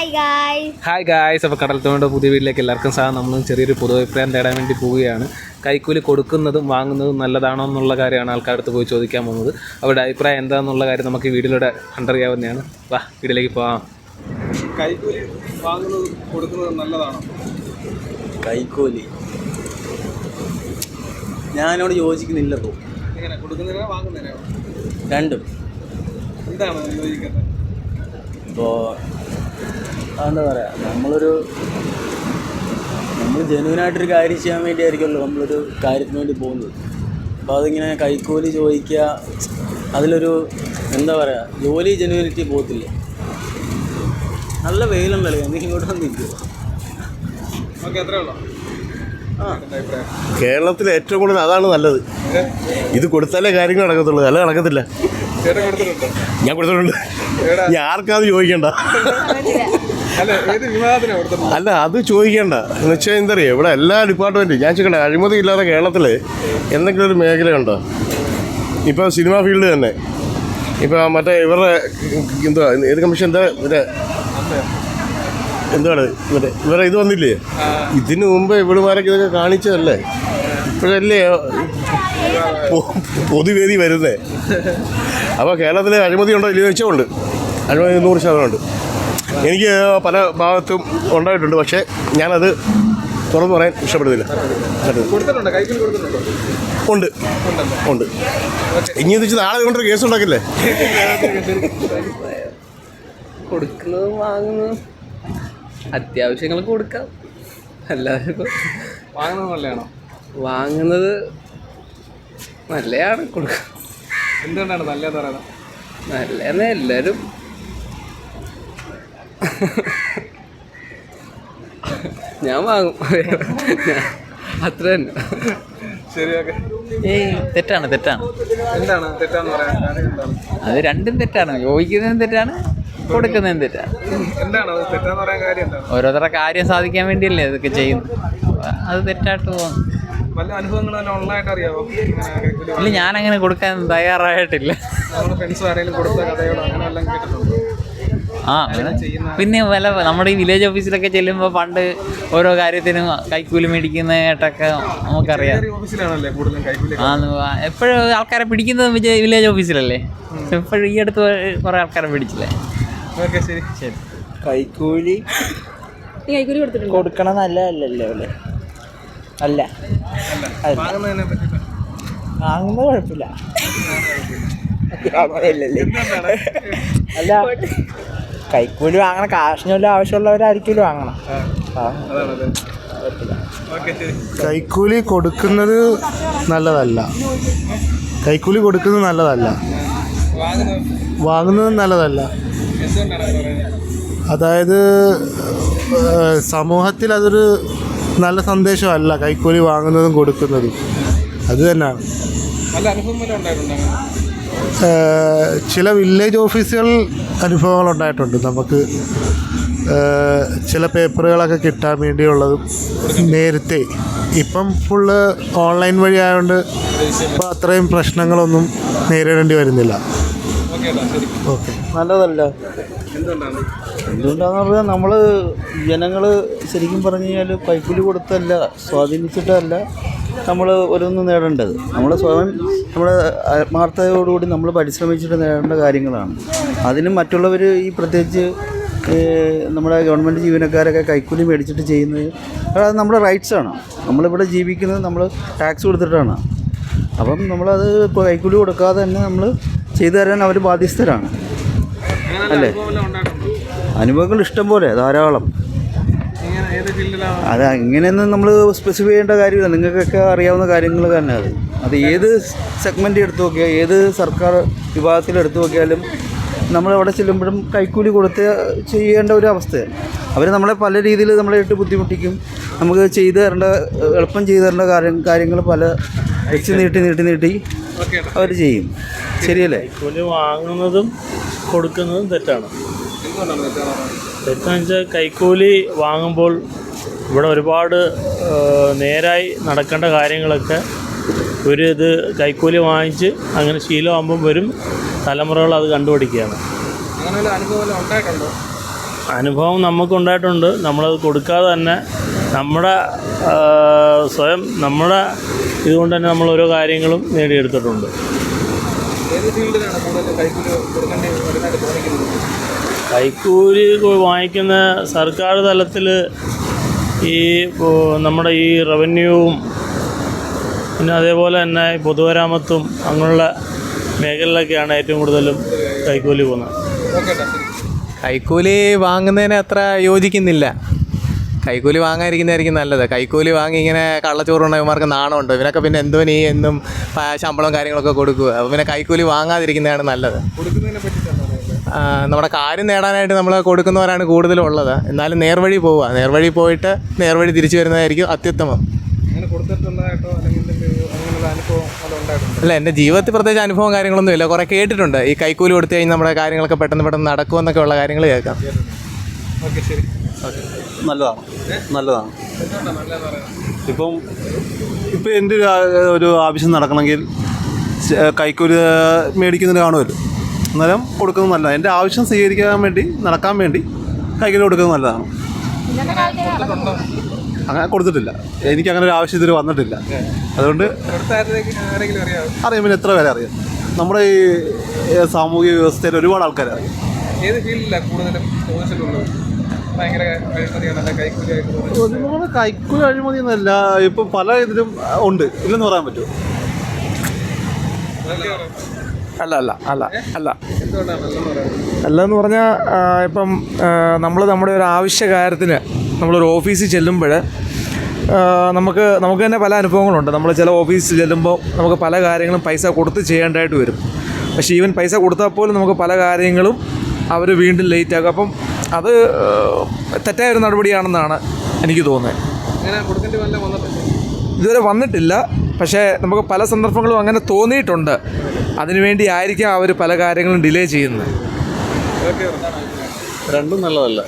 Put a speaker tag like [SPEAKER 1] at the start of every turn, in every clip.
[SPEAKER 1] Hi ഗായ്
[SPEAKER 2] hi guys അപ്പോൾ കടൽ തോണ്ട പുതിയ വീട്ടിലേക്ക് എല്ലാവർക്കും സാധനം നമ്മൾ ചെറിയൊരു പൊതുഅഭിപ്രായം തേടാൻ വേണ്ടി പോവുകയാണ്. കൈക്കൂലി കൊടുക്കുന്നതും വാങ്ങുന്നതും നല്ലതാണോ എന്നുള്ള കാര്യമാണ് ആൾക്കാരടുത്ത് പോയി ചോദിക്കാൻ പോകുന്നത്. അവരുടെ അഭിപ്രായം എന്താണെന്നുള്ള കാര്യം നമുക്ക് ഈ വീട്ടിലൂടെ കണ്ടറിയാവുന്നതാണ്. വാ വീട്ടിലേക്ക് പോവാം.
[SPEAKER 3] കൈക്കൂലി വാങ്ങുന്നതും കൊടുക്കുന്നതും നല്ലതാണോ?
[SPEAKER 4] കൈക്കൂലി. ഞാനോട് യോജിക്കുന്നില്ല ബ്രോ
[SPEAKER 3] എങ്ങനെ? കൊടുക്കുന്നതിനോ വാങ്ങുന്നതിനോ
[SPEAKER 4] രണ്ടും.
[SPEAKER 3] എന്താണ് യോജിക്കുന്നത്?
[SPEAKER 4] ഇപ്പോൾ എന്താ പറയുക നമ്മളൊരു നമ്മൾ ജനുവിനായിട്ടൊരു കാര്യം ചെയ്യാൻ വേണ്ടിയായിരിക്കുമല്ലോ നമ്മളൊരു കാര്യത്തിന് വേണ്ടി പോകുന്നത്. അപ്പോൾ അതിങ്ങനെ കൈക്കൂലി ചോദിക്കുക അതിലൊരു എന്താ പറയുക ജോലി ജനുവിനിറ്റി പോകത്തില്ല. നല്ല വെയിലുണ്ടല്ലോ നീ ഇങ്ങോട്ട്
[SPEAKER 3] ഓക്കെ ഉള്ളൂ? എന്റെ അഭിപ്രായം?
[SPEAKER 5] കേരളത്തിൽ ഏറ്റവും കൂടുതൽ അതാണ് നല്ലത്. ഇത് കൊടുത്താലേ കാര്യങ്ങൾ നടക്കത്തുള്ളൂ അല്ല നടക്കത്തില്ല. ഞാൻ കൊടുത്തിട്ടുണ്ട്? ഞാൻ ആർക്കാത് ചോദിക്കണ്ട.
[SPEAKER 3] അല്ല
[SPEAKER 5] അത് ചോദിക്കണ്ട. എന്ന് വെച്ചാൽ എന്താ പറയുക ഇവിടെ എല്ലാ ഡിപ്പാർട്ട്മെന്റും ഞാൻ ചോദിക്കട്ടെ അഴിമതി ഇല്ലാതെ കേരളത്തിൽ എന്തെങ്കിലും ഒരു മേഖലയുണ്ടോ ഇപ്പോൾ സിനിമാ ഫീൽഡ് തന്നെ. ഇപ്പോൾ മറ്റേ ഇവരുടെ എന്തുവാ ഏത് കമ്മീഷൻ എന്താ മറ്റേ എന്താണ് മറ്റേ ഇവരെ ഇത് വന്നില്ലേ? ഇതിനു മുമ്പ് ഇവിടുമാരൊക്കെ ഇതൊക്കെ കാണിച്ചതല്ലേ? ഇപ്പോഴല്ലേ പൊതുവേദി വരുന്നേ? അപ്പോൾ കേരളത്തിൽ അഴിമതി ഉണ്ടോ ഇല്ലയോ ചോദിച്ചുണ്ട് ഉണ്ട്. അഴിമതി നൂറ് ശതമാനമുണ്ട്. എനിക്ക് പല ഭാഗത്തും ഉണ്ടായിട്ടുണ്ട് പക്ഷേ ഞാനത് തുറന്നു പറയാൻ ഇഷ്ടപ്പെടുന്നില്ല. ഉണ്ട്. ഉണ്ട്. ഇനി വെച്ച് നാളെ കൊണ്ടൊരു കേസ് ഉണ്ടാക്കില്ലേ?
[SPEAKER 2] കൊടുക്കുന്നതും വാങ്ങുന്നതും അത്യാവശ്യങ്ങൾ കൊടുക്കാം. അല്ലാതെ
[SPEAKER 3] വാങ്ങുന്നത് നല്ലതാണോ?
[SPEAKER 2] വാങ്ങുന്നത് നല്ലതാണ് കൊടുക്കുക
[SPEAKER 3] എന്തുകൊണ്ടാണ് നല്ലതെന്ന് പറയുന്നത്?
[SPEAKER 2] നല്ലതെന്ന് എല്ലാവരും ഞാൻ വാങ്ങും. അത്ര തന്നെ.
[SPEAKER 3] ശരി ഓക്കെ.
[SPEAKER 6] ഏയ് തെറ്റാണ് തെറ്റാണ്.
[SPEAKER 3] എന്താണ്? തെറ്റാന്ന് പറയാൻ
[SPEAKER 6] അത് രണ്ടും തെറ്റാണ്. യോജിക്കുന്നതും തെറ്റാണ് കൊടുക്കുന്നതും തെറ്റാണ്.
[SPEAKER 3] എന്താണ്? അത് തെറ്റാന്ന് പറയാൻ കാര്യം എന്താണ്?
[SPEAKER 6] ഓരോരുത്തരുടെ കാര്യം സാധിക്കാൻ വേണ്ടിയല്ലേ ഇതൊക്കെ ചെയ്യുന്നത്? അത് തെറ്റായിട്ട് തോന്നുന്നു.
[SPEAKER 3] വല്ല അനുഭവങ്ങൾ തന്നെ ഉള്ളതായിട്ട് അറിയാമോ ഇങ്ങനെ ഞാൻ
[SPEAKER 6] ഇല്ല ഞാനങ്ങനെ കൊടുക്കാൻ തയ്യാറായിട്ടില്ല.
[SPEAKER 3] നമ്മൾ ഫ്രണ്ട്സ് ആരെങ്കിലും കൊടുത്ത കഥയോട് അങ്ങനെ വല്ലതും കേട്ടിട്ടുണ്ടോ?
[SPEAKER 6] ആ അങ്ങനെ പിന്നെ വല്ല നമ്മുടെ ഈ വില്ലേജ് ഓഫീസിലൊക്കെ ചെല്ലുമ്പോൾ പണ്ട് ഓരോ കാര്യത്തിനും കൈക്കൂലി മേടിക്കുന്ന മേടിക്കുന്നതായിട്ടൊക്കെ നമുക്കറിയാം. ആ എപ്പോഴും ആൾക്കാരെ പിടിക്കുന്നത് വില്ലേജ് ഓഫീസിലല്ലേ എപ്പോഴും ഈ അടുത്ത് കുറെ ആൾക്കാരെ പിടിച്ചില്ലേ?
[SPEAKER 3] ശരി.
[SPEAKER 6] ശരി.
[SPEAKER 7] കൈക്കൂലി കൊടുക്കണം നല്ലതല്ലല്ലോ അല്ലേ? അല്ല. വാങ്ങുമ്പോൾ കുഴപ്പമില്ല. അല്ല കൈക്കൂലി വാങ്ങണ കാശിനുള്ള ആവശ്യമുള്ളവരായിരിക്കും വാങ്ങണം.
[SPEAKER 5] കൈക്കൂലി കൊടുക്കുന്നത് നല്ലതല്ല. കൈക്കൂലി കൊടുക്കുന്നത് നല്ലതല്ല.
[SPEAKER 3] വാങ്ങുന്നത്
[SPEAKER 5] വാങ്ങുന്നത് നല്ലതല്ല അതായത് സമൂഹത്തിൽ അതൊരു നല്ല സന്ദേശമല്ല കൈക്കൂലി വാങ്ങുന്നതും കൊടുക്കുന്നതും. അത് തന്നെയാണ്. ചില വില്ലേജ് ഓഫീസുകളിൽ അനുഭവങ്ങൾ ഉണ്ടായിട്ടുണ്ട് നമുക്ക് ചില പേപ്പറുകളൊക്കെ കിട്ടാൻ വേണ്ടിയുള്ളതും നേരത്തെ. ഇപ്പം ഫുള്ള് ഓൺലൈൻ വഴി ആയതുകൊണ്ട് ഇപ്പം അത്രയും പ്രശ്നങ്ങളൊന്നും നേരിടേണ്ടി വരുന്നില്ല.
[SPEAKER 3] ഓക്കെ.
[SPEAKER 7] നല്ലതല്ല.
[SPEAKER 3] എന്തുകൊണ്ടാണ്?
[SPEAKER 7] എന്തുകൊണ്ടാന്ന് പറഞ്ഞാൽ നമ്മൾ ജനങ്ങൾ ശരിക്കും പറഞ്ഞു കഴിഞ്ഞാൽ കൈക്കൂലി കൊടുത്തല്ല സ്വാധീനിച്ചിട്ടല്ല നമ്മൾ ഓരോന്നും നേടേണ്ടത്. നമ്മൾ സ്വയം നമ്മുടെ ആത്മാർത്ഥതയോടുകൂടി നമ്മൾ പരിശ്രമിച്ചിട്ട് നേടേണ്ട കാര്യങ്ങളാണ്. അതിന് മറ്റുള്ളവർ ഈ പ്രത്യേകിച്ച് നമ്മുടെ ഗവൺമെന്റ് ജീവനക്കാരൊക്കെ കൈക്കൂലി മേടിച്ചിട്ട് ചെയ്യുന്നത് അത് നമ്മുടെ റൈറ്റ്സാണ് നമ്മളിവിടെ ജീവിക്കുന്നത് നമ്മൾ ടാക്സ് കൊടുത്തിട്ടാണ്. അപ്പം നമ്മളത് ഇപ്പോൾ കൈക്കൂലി കൊടുക്കാതെ തന്നെ നമ്മൾ ചെയ്തു തരാൻ അവർ ബാധ്യസ്ഥരാണ്.
[SPEAKER 3] അങ്ങനെ വല്ല അനുഭവം വല്ല ഉണ്ടായിട്ടുണ്ടോ
[SPEAKER 7] അനുഭവങ്ങൾ ഇഷ്ടം പോലെ ധാരാളം. അത് അങ്ങനെയൊന്നും നമ്മൾ സ്പെസിഫൈ ചെയ്യേണ്ട കാര്യമില്ല. നിങ്ങൾക്കൊക്കെ അറിയാവുന്ന കാര്യങ്ങൾ തന്നെ അത്. അത് ഏത് സെഗ്മെന്റ് എടുത്തു നോക്കിയാൽ ഏത് സർക്കാർ വിഭാഗത്തിൽ എടുത്തു നോക്കിയാലും നമ്മൾ അവിടെ ചെല്ലുമ്പോഴും കൈക്കൂലി കൊടുത്ത് ചെയ്യേണ്ട ഒരു അവസ്ഥയാണ് അവർ നമ്മളെ പല രീതിയിൽ നമ്മളെ ഇട്ട് ബുദ്ധിമുട്ടിക്കും. നമുക്ക് ചെയ്തു തരേണ്ട എളുപ്പം ചെയ്തു തരേണ്ട കാര്യം കാര്യങ്ങൾ പല വെച്ച് നീട്ടി നീട്ടി നീട്ടി അവർ ചെയ്യും. ശരിയല്ലേ?
[SPEAKER 8] വാങ്ങുന്നതും കൊടുക്കുന്നതും തെറ്റാണ്.
[SPEAKER 3] തെറ്റാന്ന്
[SPEAKER 8] വെച്ചാൽ കൈക്കൂലി വാങ്ങുമ്പോൾ ഇവിടെ ഒരുപാട് നേരായി നടക്കേണ്ട കാര്യങ്ങളൊക്കെ ഒരു ഇത് കൈക്കൂലി വാങ്ങിച്ച് അങ്ങനെ ശീലമാകുമ്പം വരും. തലമുറകൾ അത് കണ്ടുപിടിക്കുകയാണ്.
[SPEAKER 3] അനുഭവം
[SPEAKER 8] നമുക്കുണ്ടായിട്ടുണ്ട്. നമ്മളത് കൊടുക്കാതെ തന്നെ നമ്മുടെ സ്വയം നമ്മുടെ ഇതുകൊണ്ട് തന്നെ നമ്മൾ ഓരോ കാര്യങ്ങളും നേടിയെടുത്തിട്ടുണ്ട്.
[SPEAKER 3] ഏത് ഫീൽഡിലാണ് കൂടുതൽ കൈക്കൂലി കൊടുക്കേണ്ടി
[SPEAKER 8] കൈക്കൂലി വാങ്ങിക്കുന്ന സർക്കാർ തലത്തിൽ ഈ നമ്മുടെ ഈ റവന്യൂവും പിന്നെ അതേപോലെ തന്നെ പൊതുവരാമത്തും പൊതുമരാമത്തും അങ്ങനെയുള്ള മേഖലയിലൊക്കെയാണ് ഏറ്റവും കൂടുതലും കൈക്കൂലി പോകുന്നത്.
[SPEAKER 1] കൈക്കൂലി വാങ്ങുന്നതിന് അത്ര യോജിക്കുന്നില്ല. കൈക്കൂലി വാങ്ങാതിരിക്കുന്നതായിരിക്കും നല്ലത്. കൈക്കൂലി വാങ്ങി ഇങ്ങനെ കള്ളച്ചോറുണ്ട് ഇവന്മാർക്ക് നാണമുണ്ട്. ഇവനൊക്കെ പിന്നെ എന്തോ നീ എന്നും പ- ശമ്പളവും കാര്യങ്ങളൊക്കെ കൊടുക്കുക. അപ്പോൾ പിന്നെ കൈക്കൂലി വാങ്ങാതിരിക്കുന്നതാണ് നല്ലത്
[SPEAKER 3] കൊടുക്കുന്നതിനെ പറ്റിയിട്ടാണ് പറയുന്നത്
[SPEAKER 1] ആ, നമ്മുടെ കാര്യം നേടാനായിട്ട് നമ്മൾ കൊടുക്കുന്നവരാണ് കൂടുതലും ഉള്ളത് എന്നാലും നേർവഴി പോവുക. നേർവഴി പോയിട്ട് നേർവഴി തിരിച്ചു വരുന്നതായിരിക്കും അത്യുത്തമം.
[SPEAKER 3] അങ്ങനെ കൊടുത്തിട്ടുള്ളതായിട്ടോ അല്ലെങ്കിൽ അങ്ങനെയുള്ള അനുഭവം അത് ഉണ്ടായിട്ടുണ്ടോ?
[SPEAKER 1] അല്ല എന്റെ ജീവിതത്തിൽ പ്രത്യേകിച്ച് അനുഭവം കാര്യങ്ങളൊന്നും ഇല്ല. കുറേ കേട്ടിട്ടുണ്ട്. ഈ കൈക്കൂലി കൊടുത്തു കഴിഞ്ഞാൽ നമ്മുടെ കാര്യങ്ങളൊക്കെ പെട്ടെന്ന് പെട്ടെന്ന് നടക്കുമെന്നൊക്കെ ഉള്ള കാര്യങ്ങൾ കേൾക്കാം.
[SPEAKER 3] ഓക്കെ ശരി.
[SPEAKER 9] നല്ലതാണ്. നല്ലതാണ്. ഇപ്പം ഇപ്പം എന്റെ ഒരു ഒരു ആവശ്യം നടക്കണമെങ്കിൽ കൈക്കൂലി മേടിക്കുന്നതിന് കാണുമല്ലോ. അന്നേരം കൊടുക്കുന്നത് നല്ലതാണ്. എന്റെ ആവശ്യം സ്വീകരിക്കാൻ വേണ്ടി നടക്കാൻ വേണ്ടി കൈകൾ കൊടുക്കുന്നത് നല്ലതാണ്. അങ്ങനെ കൊടുത്തിട്ടില്ല. എനിക്ക് അങ്ങനെ ഒരു ആവശ്യം ഇതുവരെ വന്നിട്ടില്ല. അതുകൊണ്ട് അറിയാം പിന്നെ എത്ര പേരെ അറിയാം. നമ്മുടെ ഈ സാമൂഹിക വ്യവസ്ഥയിൽ ഒരുപാട് ആൾക്കാരെ അറിയാം.
[SPEAKER 3] ഏത് ഫീൽഡിലാണ് കൂടുതലും
[SPEAKER 9] കൈക്കൂലി അഴിമതി എന്നല്ല ഇപ്പം പല ഇതിലും ഉണ്ട്. ഇല്ലെന്ന് പറയാൻ പറ്റുമോ?
[SPEAKER 10] അല്ല അല്ല അല്ല അല്ല. അല്ലെന്ന് പറഞ്ഞാൽ ഇപ്പം നമ്മൾ നമ്മുടെ ഒരു ആവശ്യ കാര്യത്തിന് നമ്മളൊരു ഓഫീസിൽ ചെല്ലുമ്പോൾ നമുക്ക് നമുക്ക് തന്നെ പല അനുഭവങ്ങളുണ്ട്. നമ്മൾ ചില ഓഫീസിൽ ചെല്ലുമ്പോൾ നമുക്ക് പല കാര്യങ്ങളും പൈസ കൊടുത്ത് ചെയ്യേണ്ടതായിട്ട് വരും. പക്ഷേ ഈവൻ പൈസ കൊടുത്താൽ പോലും നമുക്ക് പല കാര്യങ്ങളും അവർ വീണ്ടും ലേറ്റ് ആക്കും. അപ്പം അത് തെറ്റായ ഒരു നടപടിയാണെന്നാണ് എനിക്ക് തോന്നുന്നത്. ഇതുവരെ വന്നിട്ടില്ല. പക്ഷേ നമുക്ക് പല സന്ദർഭങ്ങളും അങ്ങനെ തോന്നിയിട്ടുണ്ട്. അതിനുവേണ്ടി ആയിരിക്കാം അവർ പല കാര്യങ്ങളും ഡിലേ ചെയ്യുന്നത്.
[SPEAKER 9] രണ്ടും നല്ലതല്ല.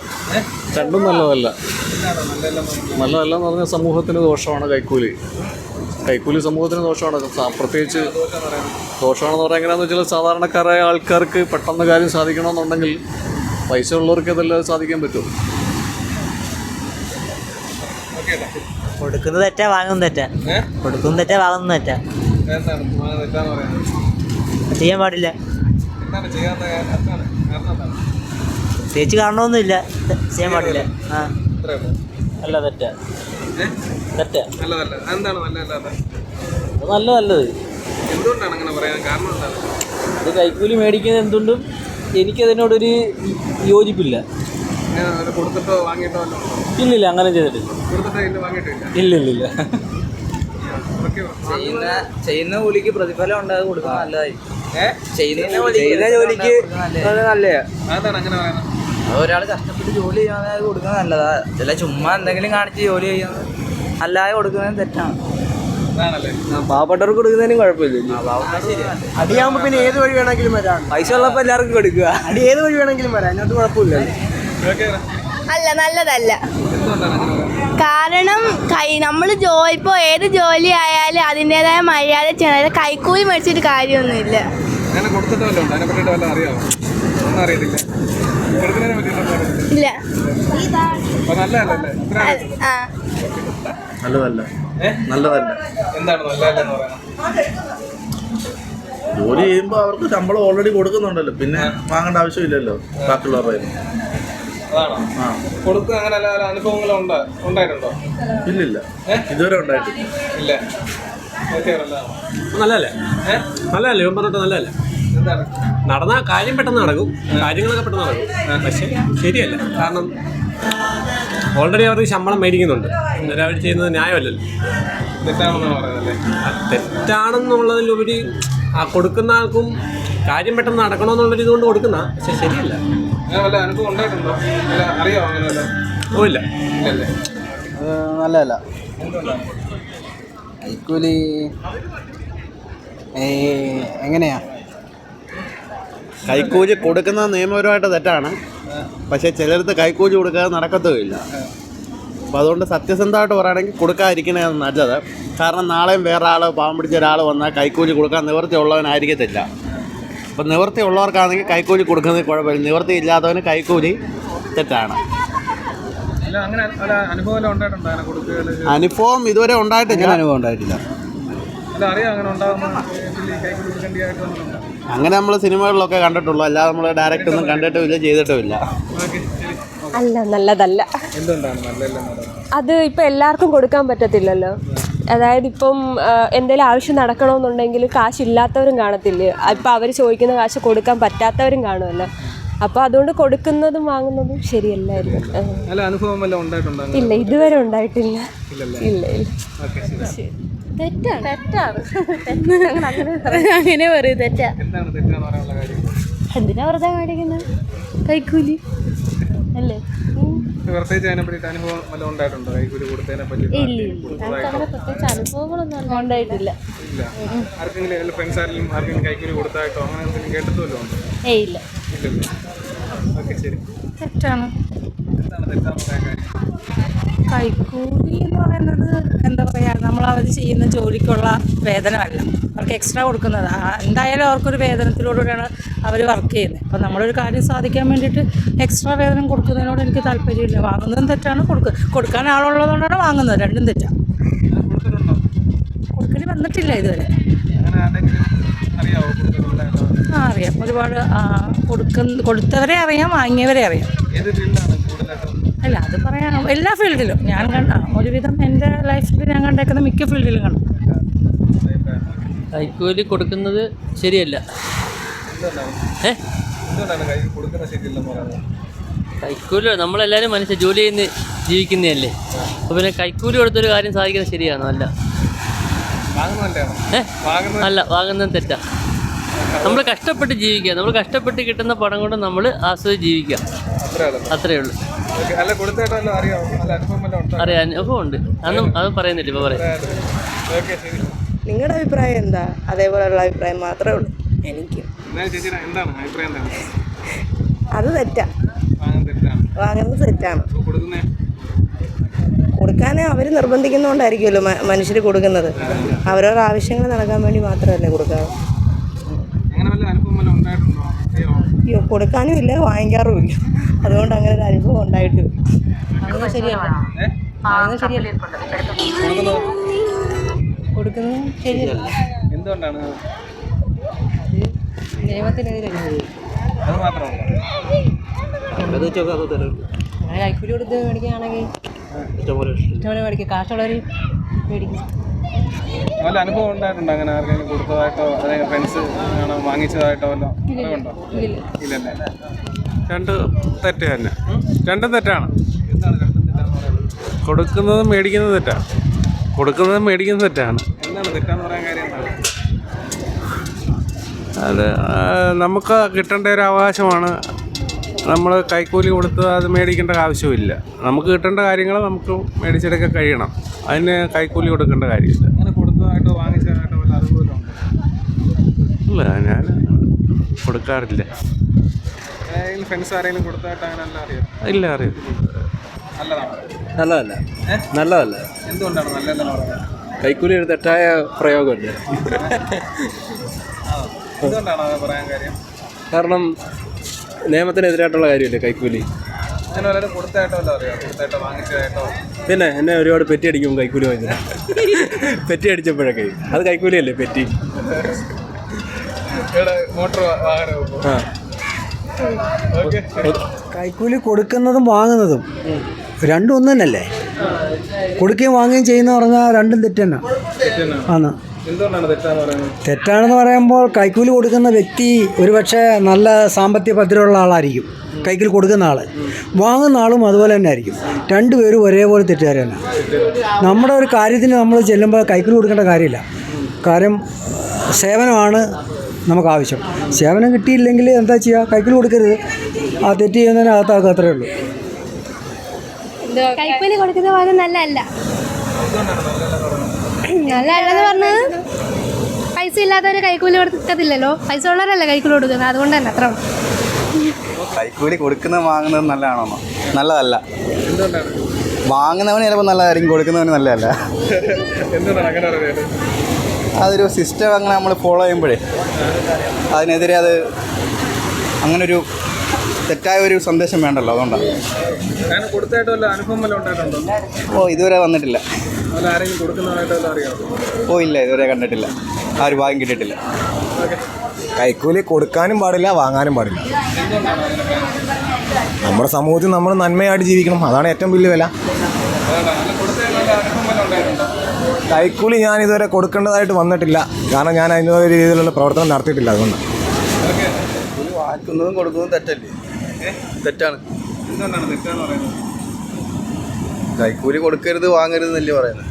[SPEAKER 9] രണ്ടും നല്ലതല്ല. നല്ലതല്ല എന്ന് പറഞ്ഞാൽ സമൂഹത്തിന് ദോഷമാണ് കൈക്കൂലി. കൈക്കൂലി സമൂഹത്തിന് ദോഷമാണ്. പ്രത്യേകിച്ച് ദോഷമാണെന്ന് പറയാൻ എങ്ങനെയാണെന്ന് വെച്ചാൽ സാധാരണക്കാരായ ആൾക്കാർക്ക് പെട്ടെന്ന് കാര്യം സാധിക്കണമെന്നുണ്ടെങ്കിൽ പൈസ ഉള്ളവർക്ക് ഇതെല്ലാം സാധിക്കാൻ പറ്റും.
[SPEAKER 11] കൊടുക്കുന്നത് തെറ്റാ വാങ്ങുന്നത് തെറ്റാ. കൊടുക്കുന്നത് തെറ്റാ വാങ്ങുന്നത് തെറ്റാ. ചെയ്യാൻ പാടില്ല. പ്രത്യേകിച്ച് കാണണമൊന്നുമില്ല ചെയ്യാൻ പാടില്ല. ആ.
[SPEAKER 4] അല്ല തെറ്റാ? തെറ്റാ. നല്ല നല്ലത്.
[SPEAKER 3] എന്തുകൊണ്ടാണ് അങ്ങനെ പറയാൻ? കാരണം എന്താണ്?
[SPEAKER 4] അത് കൈക്കൂലി മേടിക്കുന്നത് എന്തുകൊണ്ടും എനിക്കതിനോടൊരു യോജിപ്പില്ല.
[SPEAKER 3] കൊടുത്തിട്ടോ വാങ്ങിയിട്ടോ
[SPEAKER 4] ഇല്ലില്ല അങ്ങനെ ചെയ്തിട്ടില്ല.
[SPEAKER 3] ഇല്ല
[SPEAKER 4] ഇല്ല ഇല്ല
[SPEAKER 6] ചെയ്യുന്ന ചെയ്യുന്ന കൂലിക്ക് പ്രതിഫലം ഉണ്ടാകും കൊടുക്കാൻ നല്ലതായി. ചെയ്യുന്ന ചെയ്യുന്ന ജോലിക്ക് നല്ലതാ
[SPEAKER 3] അതാണ് അങ്ങനെ പറയുന്നത്?
[SPEAKER 6] ഒരാൾ കഷ്ടപ്പെട്ട് ജോലി ചെയ്യാതെ കൊടുക്കുന്നത് നല്ലതാ. ചില ചുമ്മാ എന്തെങ്കിലും കാണിച്ച് ജോലി ചെയ്യുന്നത് അല്ലാതെ കൊടുക്കുന്നത് തെറ്റാണ്. പാവപ്പെട്ടവർക്ക് കൊടുക്കുന്നതിനും കുഴപ്പമില്ല
[SPEAKER 7] അടിയാകുമ്പോ പിന്നെ ഏത് വഴി വേണമെങ്കിലും വരാം.
[SPEAKER 6] പൈസ ഉള്ളപ്പോ എല്ലാവർക്കും കൊടുക്കുക.
[SPEAKER 7] അടി ഏത് വഴി വേണമെങ്കിലും വരാം. അതിനകത്ത് കുഴപ്പമില്ല
[SPEAKER 12] അല്ല നല്ലതല്ല. കാരണം കൈ നമ്മൾ ജോ ഇപ്പോൾ ഏത് ജോലി ആയാലും അതിന്റെതായ മര്യാദ ചെയ്യണം. കൈക്കൂലി മേടിച്ചിട്ട് കാര്യമൊന്നുമില്ല. ഇല്ല.
[SPEAKER 3] നല്ലതല്ലേ?
[SPEAKER 9] നല്ലതല്ല.
[SPEAKER 3] ഏ?
[SPEAKER 9] നല്ലതല്ല.
[SPEAKER 3] എന്താണ് നല്ലതല്ലെന്ന് പറയുന്നത്?
[SPEAKER 9] ജോലി ചെയ്യുമ്പോൾ അവർക്ക് ശമ്പളം ഓൾറെഡി കൊടുക്കുന്നുണ്ടല്ലോ. പിന്നെ വാങ്ങേണ്ട ആവശ്യമില്ലല്ലോ. ബാക്കിയുള്ളവരുടെ.
[SPEAKER 3] അതാണോ?
[SPEAKER 9] ആ.
[SPEAKER 3] അങ്ങനെ അല്ല അനുഭവങ്ങൾ ഉണ്ട് ഉണ്ടായിട്ടുണ്ടോ?
[SPEAKER 9] ഇല്ലില്ല. ഇതുവരെ ഉണ്ടായിട്ടില്ല.
[SPEAKER 3] ഇല്ല. നല്ലതാണ്.
[SPEAKER 10] നല്ലതല്ലേ? ഇവൻ പറഞ്ഞിട്ട് നല്ലതല്ലേ? നടന്ന കാര്യം പെട്ടെന്ന് നടക്കും. കാര്യങ്ങളൊക്കെ പെട്ടെന്ന് നടക്കും. പക്ഷെ ശരിയല്ല. കാരണം ഓൾറെഡി അവർ ശമ്പളം മേടിക്കുന്നുണ്ട്. അന്നേരം അവർ ചെയ്യുന്നത് ന്യായമല്ലല്ലോ. തെറ്റാണെന്നുള്ളതിലുപരി ആ കൊടുക്കുന്ന ആൾക്കും കാര്യം പെട്ടെന്ന് നടക്കണമെന്നുള്ളൊരു ഇതുകൊണ്ട് കൊടുക്കുന്ന പക്ഷെ ശരിയല്ല.
[SPEAKER 3] അങ്ങനെ വല്ല അനുഭവം ഉണ്ടായിട്ടുണ്ടോ? അല്ല അറിയാമോ അങ്ങനെ വല്ല?
[SPEAKER 10] ഓ ഇല്ല
[SPEAKER 3] ഇല്ലല്ലേ
[SPEAKER 7] നല്ലതല്ല. കൈക്കൂലി എങ്ങനെയാ?
[SPEAKER 9] കൈക്കൂലി കൊടുക്കുന്ന നിയമപരമായിട്ട് തെറ്റാണ്. പക്ഷേ ചിലർക്ക് കൈക്കൂലി കൊടുക്കാതെ നടക്കത്തുമില്ല. അപ്പോൾ അതുകൊണ്ട് സത്യസന്ധമായിട്ട് പറയുകയാണെങ്കിൽ കൊടുക്കാതിരിക്കണതാണ് നല്ലത്. കാരണം നാളെയും വേറെ ആൾ പാവം പിടിച്ച ഒരാൾ വന്നാൽ കൈക്കൂലി കൊടുക്കാൻ നിവൃത്തി ഉള്ളവനായിരിക്കത്തില്ല അപ്പം നിവൃത്തി ഉള്ളവർക്കാണെങ്കിൽ കൈക്കൂലി കൊടുക്കുന്നത് കുഴപ്പമില്ല. നിവൃത്തി ഇല്ലാത്തവന് കൈക്കൂലി
[SPEAKER 7] തെറ്റാണ്.
[SPEAKER 3] അല്ല അങ്ങനെ അല്ല അനുഭവം
[SPEAKER 7] ഇതുവരെ ഉണ്ടായിട്ടില്ല. അനുഭവം ഉണ്ടായിട്ടില്ല.
[SPEAKER 3] അല്ല അറിയാം അങ്ങനെ
[SPEAKER 7] നമ്മൾ സിനിമകളിലൊക്കെ കണ്ടിട്ടുള്ളൂ. അല്ലാതെ നമ്മൾ ഡയറക്റ്റ് ഒന്നും കണ്ടിട്ടുമില്ല ചെയ്തിട്ടുമില്ല.
[SPEAKER 3] ഓക്കെ
[SPEAKER 13] അല്ല നല്ലതല്ല. അത് ഇപ്പൊ എല്ലാവർക്കും കൊടുക്കാൻ പറ്റത്തില്ലല്ലോ. അതായത് ഇപ്പം എന്തെങ്കിലും ആവശ്യം നടക്കണമെന്നുണ്ടെങ്കിൽ കാശില്ലാത്തവരും കാണത്തില്ലേ? ഇപ്പം അവർ ചോദിക്കുന്ന കാശ് കൊടുക്കാൻ പറ്റാത്തവരും കാണുമല്ലോ. അപ്പോൾ അതുകൊണ്ട് കൊടുക്കുന്നതും വാങ്ങുന്നതും ശരിയല്ലായിരുന്നു ഇല്ല ഇതുവരെ ഉണ്ടായിട്ടില്ല.
[SPEAKER 3] ഇല്ലല്ലേ?
[SPEAKER 13] ഇല്ല ഇല്ല.
[SPEAKER 3] ഓക്കെ ശരി.
[SPEAKER 12] തെറ്റാണ്. തെറ്റാണ്. അങ്ങനെ പറയൂ തെറ്റാ.
[SPEAKER 3] എന്താണ് തെറ്റാന്ന് പറയാനുള്ള കാര്യം?
[SPEAKER 12] എന്തിനാ വെറുതെ മേടിക്കുന്നത് കൈക്കൂലി. അല്ലേ?
[SPEAKER 3] പ്രത്യേകിച്ച് അതിനെ പറ്റിയിട്ട് അനുഭവം വല്ലതും ഉണ്ടായിട്ടുണ്ടോ? കൈക്കൂലി കൊടുത്തതിനെ പറ്റി കൊടുത്തതായിട്ടോ
[SPEAKER 12] പ്രത്യേകിച്ച് അനുഭവങ്ങളൊന്നും ഉണ്ടായിട്ടില്ല.
[SPEAKER 3] ഇല്ല. ആർക്കെങ്കിലും ഫ്രണ്ട്സ് ആരെങ്കിലും ആർക്കെങ്കിലും കൈക്കൂലി കൊടുത്തായിട്ടോ? അങ്ങനെ എന്തെങ്കിലും
[SPEAKER 12] ഏയ് ഇല്ല.
[SPEAKER 3] ഇല്ലല്ലോ ഓക്കെ ശരി.
[SPEAKER 12] തെറ്റാണ്
[SPEAKER 3] എന്താണ് തെറ്റാന്ന് പറയാൻ കാര്യം
[SPEAKER 14] കൈക്കൂലി എന്ന് പറയുന്നത് എന്താ പറയുക നമ്മൾ അവർ ചെയ്യുന്ന ജോലിക്കുള്ള വേതനമല്ല. അവർക്ക് എക്സ്ട്രാ കൊടുക്കുന്നത്. എന്തായാലും അവർക്കൊരു വേതനത്തിലൂടെയാണ് അവർ വർക്ക് ചെയ്യുന്നത്. അപ്പം നമ്മളൊരു കാര്യം സാധിക്കാൻ വേണ്ടിയിട്ട് എക്സ്ട്രാ വേതനം കൊടുക്കുന്നതിനോട് എനിക്ക് താല്പര്യമില്ല. വാങ്ങുന്നതും തെറ്റാണ്. കൊടുക്കുക കൊടുക്കാൻ ആളുള്ളതുകൊണ്ടാണ് വാങ്ങുന്നത്. രണ്ടും തെറ്റാണ് കൊടുക്കൽ വന്നിട്ടില്ല ഇതുവരെ. ആ അറിയാം. ഒരുപാട് കൊടുക്കുന്ന കൊടുത്തവരെ അറിയാം വാങ്ങിയവരെ അറിയാം. അല്ല അത് പറയാം എല്ലാ ഫീൽഡിലും. ഞാൻ കണ്ട ഒരുവിധം എന്റെ ലൈഫിൽ ഞാൻ കണ്ടേക്കുന്ന മിക്ക ഫീൽഡിലും കണ്ടു.
[SPEAKER 6] കൈക്കൂലി കൊടുക്കുന്നത് ശരിയല്ല. കൈക്കൂലി നമ്മളെല്ലാവരും മനുഷ്യ ജോലി ചെയ്യുന്ന ജീവിക്കുന്നതല്ലേ? അപ്പോൾ പിന്നെ കൈക്കൂലി കൊടുത്തൊരു കാര്യം സാധിക്കുന്നത് ശരിയാണോ? അല്ല. അല്ല വാങ്ങുന്നത് തെറ്റാ. നമ്മൾ കഷ്ടപ്പെട്ട് ജീവിക്കുക. നമ്മൾ കഷ്ടപ്പെട്ട് കിട്ടുന്ന പണം കൊണ്ട് നമ്മൾ ആസ്വദിച്ച് ജീവിക്കുക.
[SPEAKER 3] അത്രയേ ഉള്ളൂ. അല്ല കൊടുത്തേട്ടല്ലോ അനുഭവം ഉണ്ടോ?
[SPEAKER 6] അറിയാം അന്നും അത് പറയുന്നില്ല ഇപ്പോൾ പറയാം.
[SPEAKER 3] ഓക്കെ ശരി.
[SPEAKER 14] നിങ്ങളുടെ അഭിപ്രായം എന്താ? അതേപോലെയുള്ള അഭിപ്രായം മാത്രമേ ഉള്ളൂ. എനിക്ക്.
[SPEAKER 3] എന്താണ് അഭിപ്രായം എന്താണ്?
[SPEAKER 14] അത് തെറ്റാ.
[SPEAKER 3] വാങ്ങുന്നത് തെറ്റാണ്.
[SPEAKER 14] കൊടുക്കാൻ അവർ നിർബന്ധിക്കുന്നതുകൊണ്ടായിരിക്കുമല്ലോ മനുഷ്യർ കൊടുക്കുന്നത്. അവരവരുടെ ആവശ്യങ്ങൾ നടക്കാൻ വേണ്ടി മാത്രമല്ലേ കൊടുക്കാറ്
[SPEAKER 3] അങ്ങനെ വല്ല അനുഭവം വല്ലതും ഉണ്ടായിട്ടുണ്ടോ അറിയാമോ
[SPEAKER 14] അയ്യോ കൊടുക്കാനും ഇല്ല വാങ്ങിക്കാറും ഇല്ല അതുകൊണ്ട് അങ്ങനെ ഒരു അനുഭവം ഉണ്ടായിട്ട്. അങ്ങനെ ശരിയല്ല. അങ്ങനെ ശരിയല്ല. കൊടുക്കുന്നത്? ശരിയല്ല.
[SPEAKER 3] എന്തുകൊണ്ടാണ്?
[SPEAKER 14] നിയമത്തിനെതിരല്ലേ
[SPEAKER 3] അത് മാത്രമല്ല.
[SPEAKER 14] അങ്ങനെ കൈക്കൂലി കൊടുത്ത് മേടിക്കുകയാണെങ്കിൽ ഇഷ്ടംപോലെ മേടിക്കുക കാശുള്ളവർ മേടിക്കും.
[SPEAKER 3] വല്ല അനുഭവം ഉണ്ടായിട്ടുണ്ട് അങ്ങനെ ആർക്കെങ്കിലും കൊടുത്തതായിട്ടോ അല്ലെങ്കിൽ ഫ്രണ്ട്സ് ആണോ വാങ്ങിച്ചതായിട്ടോ വല്ലോ? ഉണ്ടോ ഇല്ലല്ലേ.
[SPEAKER 15] രണ്ട് തെറ്റ് തന്നെ. രണ്ടും തെറ്റാണ്. കൊടുക്കുന്നതും മേടിക്കുന്നതും തെറ്റാണ് കൊടുക്കുന്നതും മേടിക്കുന്നതും തെറ്റാണ്.
[SPEAKER 3] എന്താണ് തെറ്റാന്ന് പറയാൻ കാര്യം
[SPEAKER 15] അത് നമുക്ക് കിട്ടേണ്ട ഒരു അവകാശമാണ്. നമ്മൾ കൈക്കൂലി കൊടുത്ത് അത് മേടിക്കേണ്ട ആവശ്യമില്ല. നമുക്ക് കിട്ടേണ്ട കാര്യങ്ങൾ നമുക്ക് മേടിച്ചെടുക്കാൻ കഴിയണം. അതിന് കൈക്കൂലി കൊടുക്കേണ്ട കാര്യമില്ല. ഇല്ല ഞാൻ കൊടുക്കാറില്ല. ഇല്ല അറിയില്ല.
[SPEAKER 3] നല്ലതാണ്?
[SPEAKER 7] നല്ലതല്ല. നല്ലതല്ല.
[SPEAKER 3] എന്തുകൊണ്ടാണ് നല്ലതെന്ന് പറയുന്നത്
[SPEAKER 7] കൈക്കൂലി ഒരു തെറ്റായ പ്രയോഗമല്ലേ? കാരണം നിയമത്തിനെതിരായിട്ടുള്ള കാര്യമല്ലേ കൈക്കൂലി?
[SPEAKER 3] അങ്ങനെ വല്ലതും കൊടുത്തായിട്ടോ വല്ലതും അറിയാം കൊടുത്തായിട്ടോ വാങ്ങിച്ചതായിട്ടോ.
[SPEAKER 7] പിന്നെ എന്നെ ഒരുപാട് പെറ്റി അടിക്കും കൈക്കൂലി വാങ്ങിച്ചത് പെറ്റി അടിച്ചപ്പോഴൊക്കെ. അത് കൈക്കൂലിയല്ലേ പെറ്റി?
[SPEAKER 3] ഇവിടെ മോട്ടോർ വാഹന
[SPEAKER 7] ആ.
[SPEAKER 3] ഓക്കെ
[SPEAKER 16] കൈക്കൂലി കൊടുക്കുന്നതും വാങ്ങുന്നതും രണ്ടും ഒന്ന് തന്നെയല്ലേ കൊടുക്കുകയും വാങ്ങുകയും ചെയ്യുന്ന പറഞ്ഞാൽ രണ്ടും തെറ്റ് തന്നെ ആണ്
[SPEAKER 3] എന്തുകൊണ്ടാണ് തെറ്റാന്ന്. പറയുന്നത്
[SPEAKER 16] തെറ്റാണെന്ന് പറയുമ്പോൾ കൈക്കൂലി കൊടുക്കുന്ന വ്യക്തി ഒരുപക്ഷെ നല്ല സാമ്പത്തിക ഭദ്രമുള്ള ആളായിരിക്കും. കൈക്കിൽ കൊടുക്കുന്ന ആൾ വാങ്ങുന്ന ആളും അതുപോലെ തന്നെ ആയിരിക്കും. രണ്ടുപേരും ഒരേപോലെ തെറ്റുകാർ തന്നെ നമ്മുടെ ഒരു കാര്യത്തിന് നമ്മൾ ചെല്ലുമ്പോൾ കൈക്കിൽ കൊടുക്കേണ്ട കാര്യമില്ല. കാര്യം സേവനമാണ് നമുക്ക് ആവശ്യം. സേവനം കിട്ടിയില്ലെങ്കിൽ എന്താ ചെയ്യുക? കൈക്കിൽ കൊടുക്കരുത്. ആ തെറ്റ് ചെയ്യുന്നതിനകത്താക്കുക അത്രയേ ഉള്ളൂ.
[SPEAKER 12] കൈക്കൂലി കൊടുക്കുന്ന പോലെ നല്ലതല്ല. നല്ലതല്ലെന്ന് പറഞ്ഞത്. പൈസ ഇല്ലാത്തവര് കൈക്കൂലി കൊടുക്കത്തില്ലല്ലോ പൈസ ഉള്ളവരല്ലേ കൈക്കൂലി കൊടുക്കുന്നത്? അതുകൊണ്ട് തന്നെ അത്ര.
[SPEAKER 7] കൈക്കൂലി കൊടുക്കുന്നത് വാങ്ങുന്നത് നല്ലതാണോ? നല്ലതല്ല. വാങ്ങുന്നവന് ചിലപ്പോൾ നല്ലതായിരിക്കും കൊടുക്കുന്നവന് നല്ലതല്ല. അതൊരു സിസ്റ്റം അങ്ങനെ നമ്മൾ ഫോളോ ചെയ്യുമ്പോഴേ അതിനെതിരെ അത് അങ്ങനൊരു
[SPEAKER 17] തെറ്റായ ഒരു സന്ദേശം വേണ്ടല്ലോ അതുകൊണ്ടാണ് ഓ ഇതുവരെ വന്നിട്ടില്ല.
[SPEAKER 3] ആരെങ്കിലും കൊടുക്കുന്നതായിട്ട് വല്ല
[SPEAKER 17] ഓ ഇല്ല ഇതുവരെ കണ്ടിട്ടില്ല. ആ ഒരു ഭാഗ്യം കിട്ടിയിട്ടില്ല.
[SPEAKER 11] കൈക്കൂലി കൊടുക്കാനും പാടില്ല വാങ്ങാനും പാടില്ല? നമ്മുടെ സമൂഹത്തിൽ നമ്മൾ നന്മയായിട്ട് ജീവിക്കണം. അതാണ് ഏറ്റവും വലിയ വില. കൈക്കൂലി ഞാൻ ഇതുവരെ കൊടുക്കേണ്ടതായിട്ട് വന്നിട്ടില്ല. കാരണം ഞാൻ അതിന്റെ രീതിയിലുള്ള പ്രവർത്തനം നടത്തിയിട്ടില്ല അതുകൊണ്ട്.
[SPEAKER 17] വാക്കുന്നതും കൊടുക്കുന്നതും തെറ്റല്ലേ? തെറ്റാണ്.
[SPEAKER 3] തെറ്റാന്ന് പറയുന്നത്?
[SPEAKER 17] കൈക്കൂലി കൊടുക്കരുത് വാങ്ങരുത് എന്നല്ലേ പറയുന്നത്.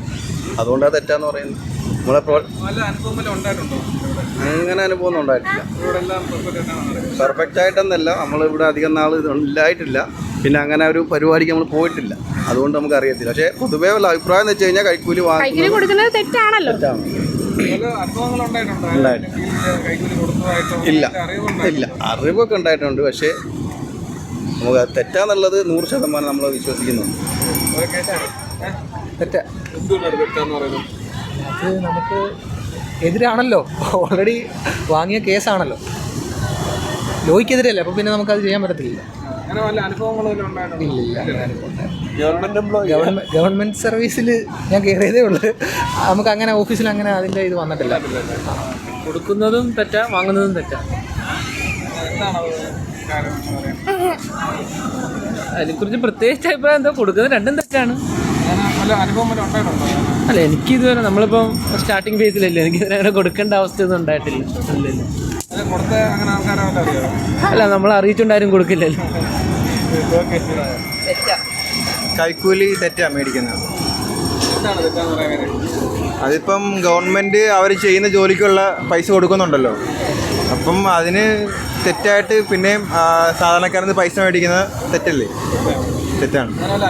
[SPEAKER 17] അതുകൊണ്ടാണ് തെറ്റാന്ന് പറയുന്നത്. നമ്മളെ പ്രോ അങ്ങനെ അനുഭവം ഉണ്ടായിട്ടില്ല.
[SPEAKER 3] ഇവിടെ എല്ലാം പെർഫെക്റ്റ്
[SPEAKER 17] ആയിട്ടൊന്നല്ല. നമ്മളിവിടെ അധികം നാൾ ഇല്ലായിട്ടില്ല. പിന്നെ അങ്ങനെ ഒരു പരിപാടിക്ക് നമ്മൾ പോയിട്ടില്ല. അതുകൊണ്ട് നമുക്ക് അറിയത്തില്ല പക്ഷേ പൊതുവേ ഉള്ള അഭിപ്രായം എന്ന് വെച്ച് കഴിഞ്ഞാൽ കൈക്കൂലി വാങ്ങി
[SPEAKER 12] കൊടുക്കുന്നത് തെറ്റാണല്ലോ.
[SPEAKER 17] തെറ്റാണ്. ഇല്ല. ഇല്ല അറിവൊക്കെ ഉണ്ടായിട്ടുണ്ട്. പക്ഷേ നമുക്ക് തെറ്റാന്നുള്ളത് നൂറ് ശതമാനം നമ്മൾ
[SPEAKER 3] വിശ്വസിക്കുന്നു.
[SPEAKER 2] തെറ്റാ. അത് നമുക്ക് എതിരാണല്ലോ. ഓൾറെഡി വാങ്ങിയ കേസാണല്ലോ. ലോയ്ക്കെതിരല്ലേ? അപ്പോൾ പിന്നെ നമുക്ക് അത് ചെയ്യാൻ പറ്റത്തില്ല.
[SPEAKER 17] ഗവൺമെന്റ് എംപ്ലോയി
[SPEAKER 2] ഗവൺമെന്റ് ഗവൺമെന്റ് സർവീസിൽ ഞാൻ കയറിയതേ ഉള്ളൂ. നമുക്ക് അങ്ങനെ ഓഫീസിൽ അങ്ങനെ അതിന്റെ ഇത് വന്നിട്ടില്ല. കൊടുക്കുന്നതും തെറ്റാ വാങ്ങുന്നതും തെറ്റാ.
[SPEAKER 3] എന്താണ് അത് കാര്യം എന്ന് പറയുന്നത്?
[SPEAKER 2] അതിനെക്കുറിച്ച് പ്രത്യേകിച്ച് അഭിപ്രായം എന്താ? കൊടുക്കുന്നത് രണ്ടും തെറ്റാണ്. അല്ല എനിക്ക് ഇതുവരെ നമ്മളിപ്പം സ്റ്റാർട്ടിങ് ഫേസിലല്ലേ എനിക്ക് ഇതുവരെ അങ്ങനെ കൊടുക്കേണ്ട അവസ്ഥയൊന്നും ഉണ്ടായിട്ടില്ല. അല്ല നമ്മൾ അറിയിച്ചുണ്ടാരും കൊടുക്കില്ലല്ലോ.
[SPEAKER 3] ഓക്കെ
[SPEAKER 2] തെറ്റാ.
[SPEAKER 17] കൈക്കൂലി തെറ്റാ മേടിക്കുന്നത്. അതിപ്പം ഗവൺമെന്റ് അവർ ചെയ്യുന്ന ജോലിക്കുള്ള പൈസ കൊടുക്കുന്നുണ്ടല്ലോ. അപ്പം അതിന് തെറ്റായിട്ട് പിന്നെയും സാധാരണക്കാരന് പൈസ മേടിക്കുന്നത് തെറ്റല്ലേ?
[SPEAKER 3] വല്ല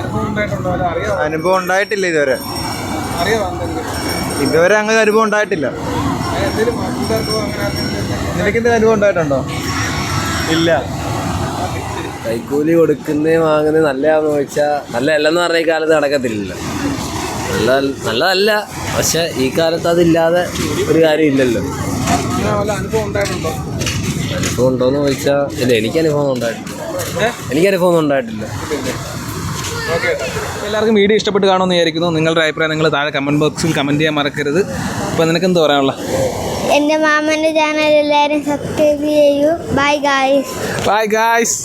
[SPEAKER 3] അനുഭവം
[SPEAKER 17] ഉണ്ടായിട്ടില്ല ഇതുവരെ. ഇതുവരെ അങ്ങനെ അനുഭവം ഉണ്ടായിട്ടില്ല. നിനക്ക് എന്തെങ്കിലും അനുഭവം ഉണ്ടായിട്ടുണ്ടോ? ഇല്ല.
[SPEAKER 4] കൈക്കൂലി കൊടുക്കുന്നേ വാങ്ങുന്നത് നല്ലതാണെന്ന് ചോദിച്ചാൽ നല്ലതല്ലെന്ന് പറഞ്ഞ ഈ കാലത്ത് നടക്കത്തില്ലല്ലോ. നല്ല നല്ലതല്ല. പക്ഷെ ഈ കാലത്ത് അതില്ലാതെ ഒരു
[SPEAKER 3] കാര്യം ഇല്ലല്ലോ. അനുഭവം ഉണ്ടോ
[SPEAKER 4] എന്ന് ഉണ്ടോയെന്ന് ചോദിച്ചാൽ ഇല്ല എനിക്ക് അനുഭവം ഉണ്ടായിട്ടില്ല. എനിക്ക് അനുഭവം ഒന്നും ഉണ്ടായിട്ടില്ല.
[SPEAKER 2] എല്ലാവർക്കും വീഡിയോ ഇഷ്ടപ്പെട്ട് കാണുമെന്ന് വിചാരിക്കുന്നു. നിങ്ങളുടെ അഭിപ്രായം നിങ്ങൾ താഴെ കമന്റ് ബോക്സിൽ കമന്റ് ചെയ്യാൻ മറക്കരുത്. അപ്പോൾ നിനക്ക് എന്ത് പറയാനുള്ള
[SPEAKER 12] എന്റെ മാമന്റെ ചാനൽ എല്ലാവരും സബ്സ്ക്രൈബ് ചെയ്യൂ. Bye guys
[SPEAKER 2] bye guys